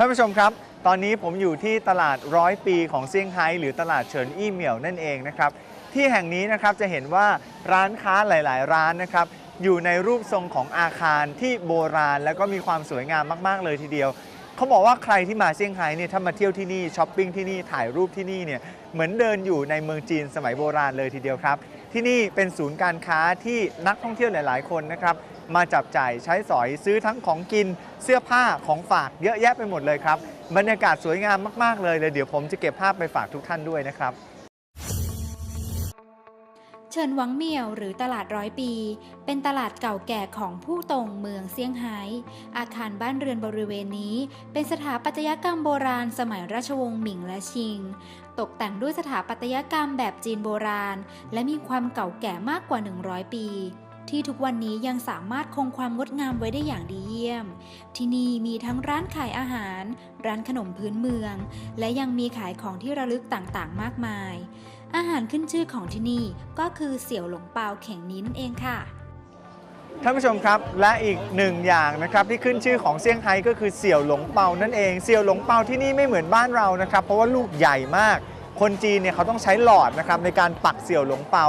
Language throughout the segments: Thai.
ท่านผู้ชมครับ ตอนนี้ผมอยู่ที่ตลาดร้อยปีของเซี่ยงไฮ้หรือตลาดเฉินอี้เหมี่ยวนั่นเองนะครับ ที่แห่งนี้นะครับจะเห็นว่าร้านค้าหลาย ๆ ร้านนะครับอยู่ในรูปทรงของอาคารที่โบราณ แล้วก็มีความสวยงามมาก ๆ เลยทีเดียว เขาบอกว่าใครที่มาเซี่ยงไฮ้เนี่ยถ้ามาเที่ยวที่นี่ช้อปปิ้งที่นี่ถ่ายรูปที่นี่เนี่ยเหมือนเดินอยู่ในเมืองจีนสมัยโบราณเลยทีเดียวครับ ที่นี่เป็นศูนย์การค้าที่นักท่องเที่ยวหลาย ๆ คนนะครับ มาจับจ่ายใช้สอยซื้อทั้งของกิน เสื้อผ้าของฝากเยอะแยะไปหมดเลยครับ บรรยากาศสวยงามมาก ๆ เลยเลยเดี๋ยวผมจะเก็บภาพไปฝากทุกท่านด้วยนะครับ เฉินหวังเมี่ยวหรือตลาดร้อยปี เป็นตลาดเก่าแก่ของผู้ตงเมืองเซี่ยงไฮ้ อาคารบ้านเรือนบริเวณนี้ เป็นสถาปัตยกรรมโบราณสมัยราชวงศ์หมิงและชิง ตกแต่งด้วยสถาปัตยกรรมแบบจีนโบราณ และมีความเก่าแก่มากกว่า 100 ปีที่ทุกวันนี้ยังสามารถคงความงดงามไว้ได้อย่างดีเยี่ยม ที่นี่มีทั้งร้านขายอาหาร ร้านขนมพื้นเมือง และยังมีขายของที่ระลึกต่างๆ มากมาย อาหารขึ้นชื่อของที่นี่ก็คือเสี่ยวหลงเปาเข่งนิ้นเองค่ะ ท่านผู้ชมครับและอีกหนึ่งอย่างนะครับที่ขึ้นชื่อของเซี่ยงไฮ้ก็คือเสี่ยวหลงเปานั่นเองเสี่ยวหลงเปาที่นี่ไม่เหมือนบ้านเรานะครับ เพราะว่าลูกใหญ่มาก คนจีนเนี่ยเขาต้องใช้หลอดนะครับในการปักเสี่ยวหลงเปา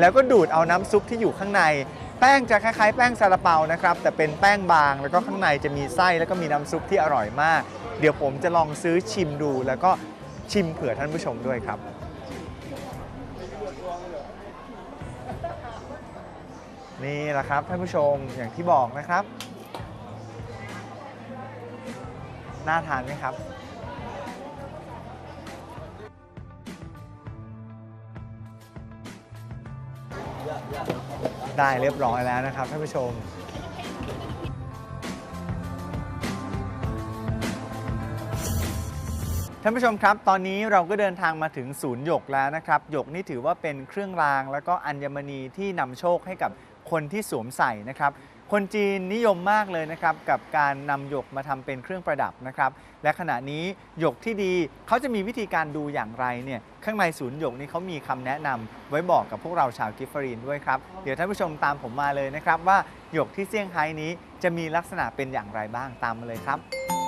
แล้วก็ดูดเอาน้ำซุปที่อยู่ข้างใน แป้งจะคล้ายๆ แป้งซาลาเปานะครับแต่เป็นแป้งบางแล้วก็ข้างในจะมีไส้แล้วก็มีน้ำซุปที่อร่อยมาก เดี๋ยวผมจะลองซื้อชิมดู แล้วก็ชิมเผื่อท่านผู้ชมด้วยครับ นี่แหละครับท่านผู้ชมอย่างที่บอกนะครับ น่าทานไหมครับได้เรียบร้อยแล้วนะครับท่านผู้ชม ท่านผู้ชมครับ ตอนนี้เราก็เดินทางมาถึงศูนย์หยกแล้วนะครับ หยกนี่ถือว่าเป็นเครื่องราง แล้วก็อัญมณีที่นำโชคให้กับ คนที่สวมใส่นะครับ คนจีนนิยมมากเลยนะครับกับการนำหยกมาทำเป็นเครื่องประดับนะครับ และขณะนี้หยกที่ดีเขาจะมีวิธีการดูอย่างไรเนี่ยข้างในศูนย์หยกนี้เขามีคำแนะนำไว้บอกกับพวกเราชาวกิฟฟรีนด้วยครับ เดี๋ยวท่านผู้ชมตามผมมาเลยนะครับว่าหยกที่เซี่ยงไฮ้นี้จะมีลักษณะเป็นอย่างไรบ้างตามมาเลยครับ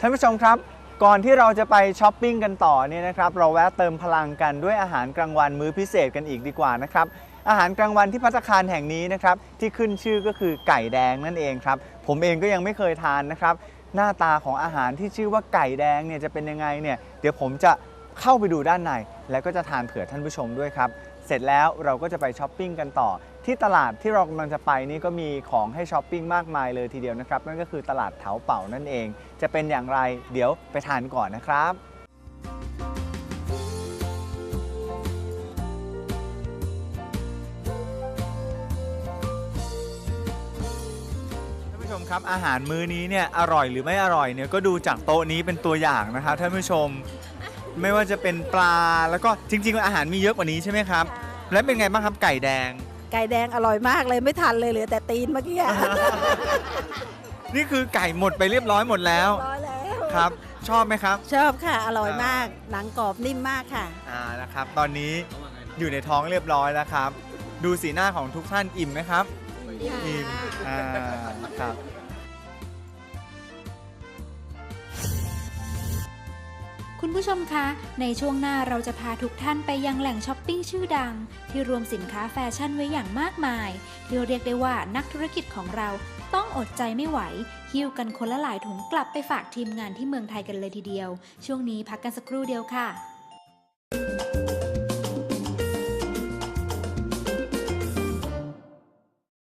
ท่านผู้ชมครับ ก่อนที่เราจะไปช้อปปิ้งกันต่อเนี่ยนะครับเราแวะเติมพลังกันด้วยอาหารกลางวันมื้อพิเศษกันอีกดีกว่านะครับอาหารกลางวันที่พัตคารแห่งนี้นะครับที่ขึ้นชื่อก็คือไก่แดงนั่นเองครับผมเองก็ยังไม่เคยทานนะครับหน้าตาของอาหารที่ชื่อว่าไก่แดงเนี่ยจะเป็นยังไงเนี่ยเดี๋ยวผมจะเข้าไปดูด้านใน แล้วก็จะทานเผื่อท่านผู้ชมด้วยครับ เสร็จแล้วเราก็จะไปช้อปปิ้งกันต่อ ที่ตลาดที่เรากำลังจะไปนี่ก็มีของให้ช้อปปิ้งมากมายเลยทีเดียวนะครับ นั่นก็คือตลาดเถาเป่านั่นเอง จะเป็นอย่างไรเดี๋ยวไปทานก่อนนะครับท่านผู้ชมครับอาหารมื้อนี้เนี่ยอร่อยหรือไม่อร่อยเนี่ยก็ดูจากโต๊ะนี้เป็นตัวอย่างนะครับท่านผู้ชม ไม่ว่าจะเป็นปลาแล้วก็จริง ๆ อาหารมีเยอะกว่านี้ใช่ไหมครับ และเป็นไงบ้างครับไก่แดง ไก่แดงอร่อยมากเลยไม่ทันเลยเหลือแต่ตีนเมื่อกี้อะนี่คือไก่หมดไปเรียบร้อยหมดแล้วร้อยแล้วครับ ชอบไหมครับ ชอบค่ะ อร่อยมาก หนังกรอบนิ่มมากค่ะ อ่านะครับ ตอนนี้อยู่ในท้องเรียบร้อยแล้วครับ ดูสีหน้าของทุกท่านอิ่มไหมครับ อิ่มอ่า คุณผู้ชมคะ ในช่วงหน้าเราจะพาทุกท่านไปยังแหล่งช้อปปิ้งชื่อดัง ที่รวมสินค้าแฟชั่นไว้อย่างมากมาย ที่เรียกได้ว่านักธุรกิจของเราต้องอดใจไม่ไหว หิ้วกันคนละหลายถุงกลับไปฝากทีมงานที่เมืองไทยกันเลยทีเดียว ช่วงนี้พักกันสักครู่เดียวค่ะ